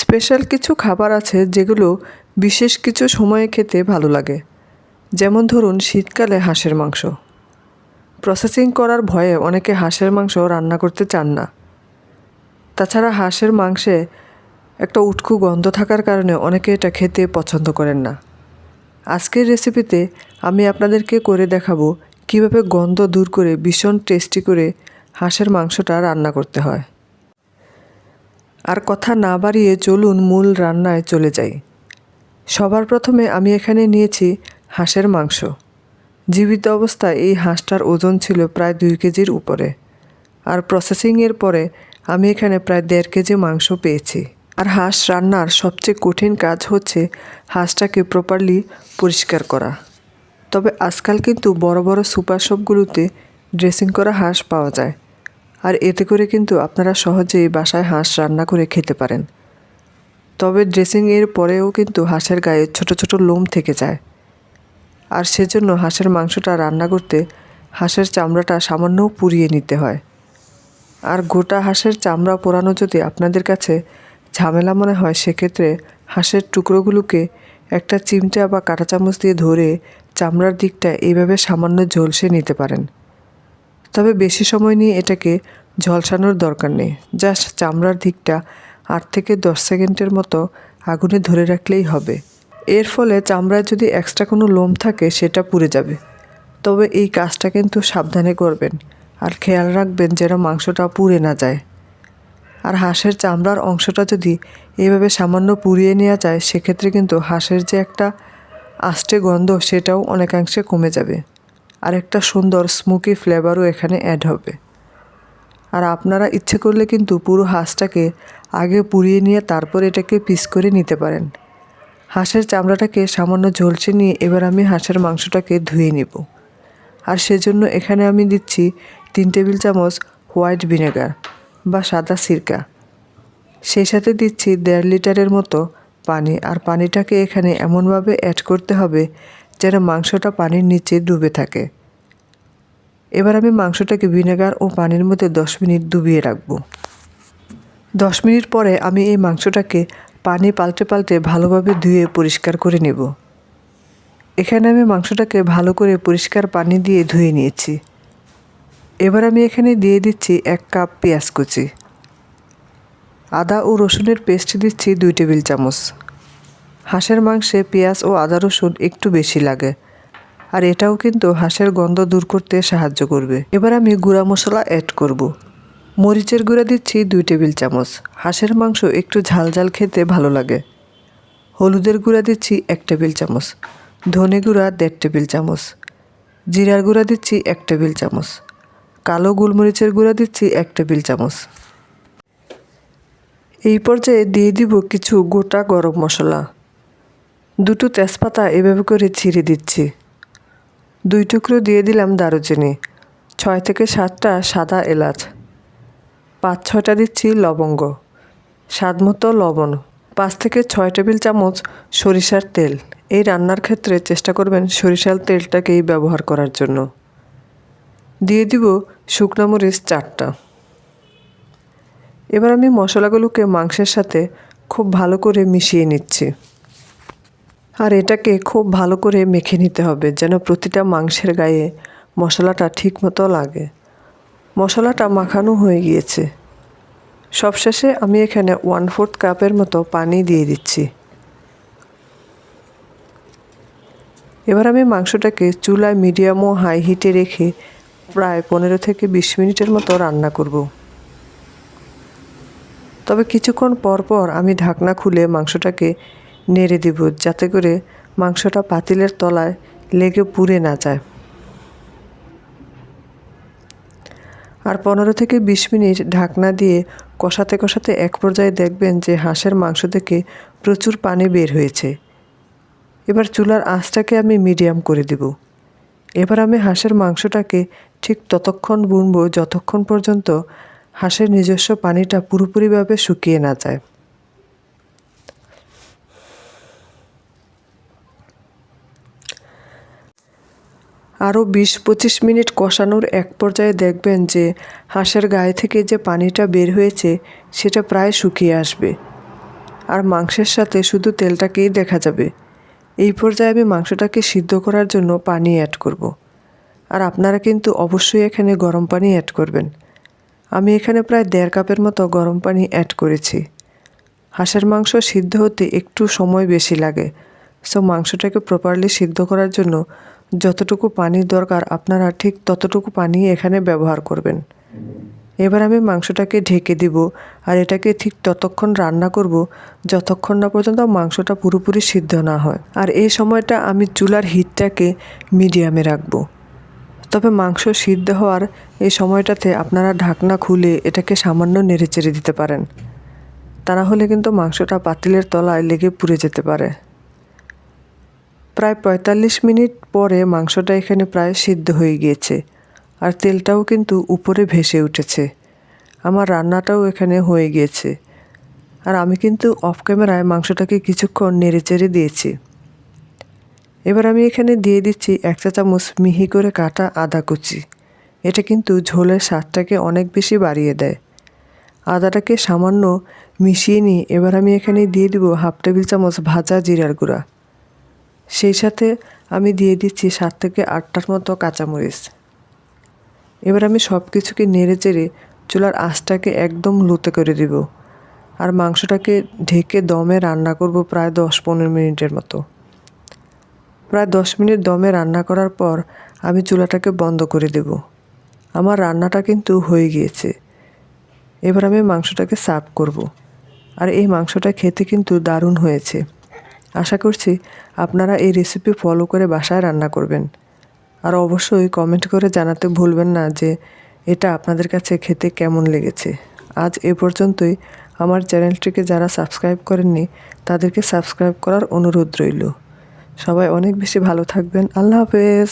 Special কিছু খাবার আছে যেগুলো বিশেষ কিছু সময়ে খেতে ভালো লাগে। যেমন ধরুন শীতকালে হাঁসের মাংস। প্রসেসিং করার ভয়ে অনেকে হাঁসের মাংস রান্না করতে চান না। তাছাড়া হাঁসের মাংসে একটা উটকু গন্ধ থাকার কারণে অনেকে এটা খেতে পছন্দ করেন না। আজকের রেসিপিতে আমি আপনাদেরকে করে দেখাবো কীভাবে গন্ধ দূর করে ভীষণ টেস্টি করে হাঁসের মাংসটা রান্না করতে হয়। আর কথা না বাড়িয়ে চলুন মূল রান্নায় চলে যাই। সবার প্রথমে আমি এখানে নিয়েছি হাঁসের মাংস। জীবিত অবস্থায় এই হাঁসটার ওজন ছিল প্রায় দুই কেজির উপরে। আর প্রসেসিংয়ের পরে আমি এখানে প্রায় দেড় কেজি মাংস পেয়েছি। আর হাঁস রান্নার সবচেয়ে কঠিন কাজ হচ্ছে হাঁসটাকে প্রপারলি পরিষ্কার করা। তবে আজকাল কিন্তু বড় বড় সুপার শপগুলোতে ড্রেসিং করা হাঁস পাওয়া যায়। আর এতে করে কিন্তু আপনারা সহজেই বাসায় হাঁস রান্না করে খেতে পারেন। তবে ড্রেসিং এর পরেও কিন্তু হাঁসের গায়ে ছোট ছোট লোম থেকে যায়। আর সেজন্য হাঁসের মাংসটা রান্না করতে হাঁসের চামড়াটা সামান্য পুড়িয়ে নিতে হয়। আর গোটা হাঁসের চামড়া পোড়ানো যদি আপনাদের কাছে ঝামেলা মনে হয়, সেক্ষেত্রে হাঁসের টুকরোগুলোকে একটা চিমটা বা কাঁটা চামচ দিয়ে ধরে চামড়ার দিকটা এইভাবে সামান্য ঝলসে নিতে পারেন। তবে বেশি সময় নিয়ে এটাকে ঝলসানোর দরকার নেই। জাস্ট চামড়ার দিকটা আট থেকে দশ সেকেন্ডের মতো আগুনে ধরে রাখলেই হবে। এর ফলে চামড়ায় যদি এক্সট্রা কোনো লোম থাকে, সেটা পুড়ে যাবে। তবে এই কাজটা কিন্তু সাবধানে করবেন আর খেয়াল রাখবেন যেন মাংসটা পুড়ে না যায়। আর হাঁসের চামড়ার অংশটা যদি এইভাবে সামান্য পুড়িয়ে নেওয়া যায়, সেক্ষেত্রে কিন্তু হাঁসের যে একটা আষ্টে গন্ধ, সেটাও অনেকাংশে কমে যাবে। আর একটা সুন্দর স্মোকি ফ্লেভারও এখানে অ্যাড হবে। আর আপনারা ইচ্ছে করলে কিন্তু পুরো হাঁসটাকে আগে পুড়িয়ে নিয়ে তারপর এটাকে পিস করে নিতে পারেন। হাঁসের চামড়াটাকে সামান্য ঝলসে নিয়ে এবার আমি হাঁসের মাংসটাকে ধুয়ে নিব। আর সেজন্য এখানে আমি দিচ্ছি তিন টেবিল চামচ হোয়াইট ভিনেগার বা সাদা সিরকা। সেই সাথে দিচ্ছি দেড় লিটারের মতো পানি। আর পানিটাকে এখানে এমনভাবে অ্যাড করতে হবে যেন মাংসটা পানির নিচে ডুবে থাকে। এবার আমি মাংসটাকে ভিনেগার ও পানির মধ্যে দশ মিনিট ডুবিয়ে রাখব। দশ মিনিট পরে আমি এই মাংসটাকে পানি পাল্টে পাল্টে ভালোভাবে ধুয়ে পরিষ্কার করে নেব। এখানে আমি মাংসটাকে ভালো করে পরিষ্কার পানি দিয়ে ধুয়ে নিয়েছি। এবার আমি এখানে দিয়ে দিচ্ছি এক কাপ পেঁয়াজ কুচি। আদা ও রসুনের পেস্ট দিচ্ছি দুই টেবিল চামচ। হাঁসের মাংসে পেঁয়াজ ও আদা রসুন একটু বেশি লাগে। আর এটাও কিন্তু হাঁসের গন্ধ দূর করতে সাহায্য করবে। এবার আমি গুঁড়া মশলা অ্যাড করব। মরিচের গুঁড়া দিচ্ছি দুই টেবিল চামচ। হাঁসের মাংস একটু ঝাল ঝাল খেতে ভালো লাগে। হলুদের গুঁড়া দিচ্ছি এক টেবিল চামচ। ধনে গুঁড়া দেড় টেবিল চামচ। জিরার গুঁড়া দিচ্ছি এক টেবিল চামচ। কালো গোলমরিচের গুঁড়া দিচ্ছি এক টেবিল চামচ। এই পর্যায়ে দিয়ে দিব কিছু গোটা গরম মশলা। দুটো তেজপাতা এভাবে করে ছিঁড়ে দিচ্ছি। দুই টুকরো দিয়ে দিলাম দারুচিনি, ছয় থেকে সাতটা সাদা এলাচ, পাঁচ ছয়টা দিচ্ছি লবঙ্গ, স্বাদ মতো লবণ, পাঁচ থেকে ছয় টেবিল চামচ সরিষার তেল। এই রান্নার ক্ষেত্রে চেষ্টা করবেন সরিষার তেলটাকেই ব্যবহার করার জন্য। দিয়ে দিব শুকনো মরিচ চারটা। এবার আমি মশলাগুলোকে মাংসের সাথে খুব ভালো করে মিশিয়ে নিচ্ছি। আর এটাকে খুব ভালো করে মেখে নিতে হবে, যেন প্রতিটা মাংসের গায়ে মশলাটা ঠিক মতো লাগে। মশলাটা মাখানো হয়ে গিয়েছে। সবশেষে আমি এখানে ওয়ান ফোর্থ কাপের মতো পানি দিয়ে দিচ্ছি। এবার আমি মাংসটাকে চুলায় মিডিয়াম ও হাই হিটে রেখে প্রায় পনেরো থেকে বিশ মিনিটের মতো রান্না করব। তবে কিছুক্ষণ পর পর আমি ঢাকনা খুলে মাংসটাকে নেড়ে দিব, যাতে করে মাংসটা পাতিলের তলায় লেগে পুড়ে না যায়। আর পনেরো থেকে বিশ মিনিট ঢাকনা দিয়ে কষাতে কষাতে এক পর্যায়ে দেখবেন যে হাঁসের মাংস থেকে প্রচুর পানি বের হয়েছে। এবার চুলার আঁচটাকে আমি মিডিয়াম করে দেব। এবার আমি হাঁসের মাংসটাকে ঠিক ততক্ষণ বুনবো যতক্ষণ পর্যন্ত হাঁসের নিজস্ব পানিটা পুরোপুরিভাবে শুকিয়ে না যায়। আরও বিশ পঁচিশ মিনিট কষানোর এক পর্যায়ে দেখবেন যে হাঁসের গায়ে থেকে যে পানিটা বের হয়েছে, সেটা প্রায় শুকিয়ে আসবে। আর মাংসের সাথে শুধু তেলটাকেই দেখা যাবে। এই পর্যায়ে আমি মাংসটাকে সিদ্ধ করার জন্য পানি অ্যাড করব। আর আপনারা কিন্তু অবশ্যই এখানে গরম পানি অ্যাড করবেন। আমি এখানে প্রায় দেড় কাপের মতো গরম পানি অ্যাড করেছি। হাঁসের মাংস সিদ্ধ হতে একটু সময় বেশি লাগে। সো মাংসটাকে প্রপারলি সিদ্ধ করার জন্য যতটুকু পানির দরকার আপনারা ঠিক ততটুকু পানি এখানে ব্যবহার করবেন। এবার আমি মাংসটাকে ঢেকে দিব আর এটাকে ঠিক ততক্ষণ রান্না করব যতক্ষণ না পর্যন্ত মাংসটা পুরোপুরি সিদ্ধ না হয়। আর এই সময়টা আমি চুলার হিটটাকে মিডিয়ামে রাখব। তবে মাংস সিদ্ধ হওয়ার এই সময়টাতে আপনারা ঢাকনা খুলে এটাকে সামান্য নেড়েচেড়ে দিতে পারেন। তা না হলে কিন্তু মাংসটা পাতিলের তলায় লেগে পুড়ে যেতে পারে। প্রায় পঁয়তাল্লিশ মিনিট পরে মাংসটা এখানে প্রায় সিদ্ধ হয়ে গিয়েছে, আর তেলটাও কিন্তু উপরে ভেসে উঠেছে। আমার রান্নাটাও এখানে হয়ে গিয়েছে, আর আমি কিন্তু অফ ক্যামেরায় মাংসটাকে কিছুক্ষণ নেড়েচেড়ে দিয়েছি। এবার আমি এখানে দিয়ে দিচ্ছি এক চা চামচ মিহি করে কাটা আদা কুচি। এটা কিন্তু ঝোলের স্বাদটাকে অনেক বেশি বাড়িয়ে দেয়। আদাটাকে সামান্য মিশিয়ে নিয়ে এবার আমি এখানে দিয়ে দিব হাফ টেবিল চামচ ভাজা জিরার গুঁড়া। সেই সাথে আমি দিয়ে দিচ্ছি সাত থেকে আটটার মতো কাঁচামরিচ। এবার আমি সব কিছুকে নেড়ে চেড়ে চুলার আঁচটাকে একদম লুতে করে দিব। আর মাংসটাকে ঢেকে দমে রান্না করব প্রায় দশ পনেরো মিনিটের মতো। প্রায় দশ মিনিট দমে রান্না করার পর আমি চুলাটাকে বন্ধ করে দেব। আমার রান্নাটা কিন্তু হয়ে গিয়েছে। এবার আমি মাংসটাকে সার্ভ করব। আর এই মাংসটা খেতে কিন্তু দারুণ হয়েছে। আশা করছি আপনারা এই রেসিপি ফলো করে বাসায় রান্না করবেন। আর অবশ্যই কমেন্ট করে জানাতে ভুলবেন না যে এটা আপনাদের কাছে খেতে কেমন লেগেছে। আজ এ পর্যন্তই। আমার চ্যানেলটিকে যারা সাবস্ক্রাইব করেননি, তাদেরকে সাবস্ক্রাইব করার অনুরোধ রইল। সবাই অনেক বেশি ভালো থাকবেন। আল্লাহ হাফেজ।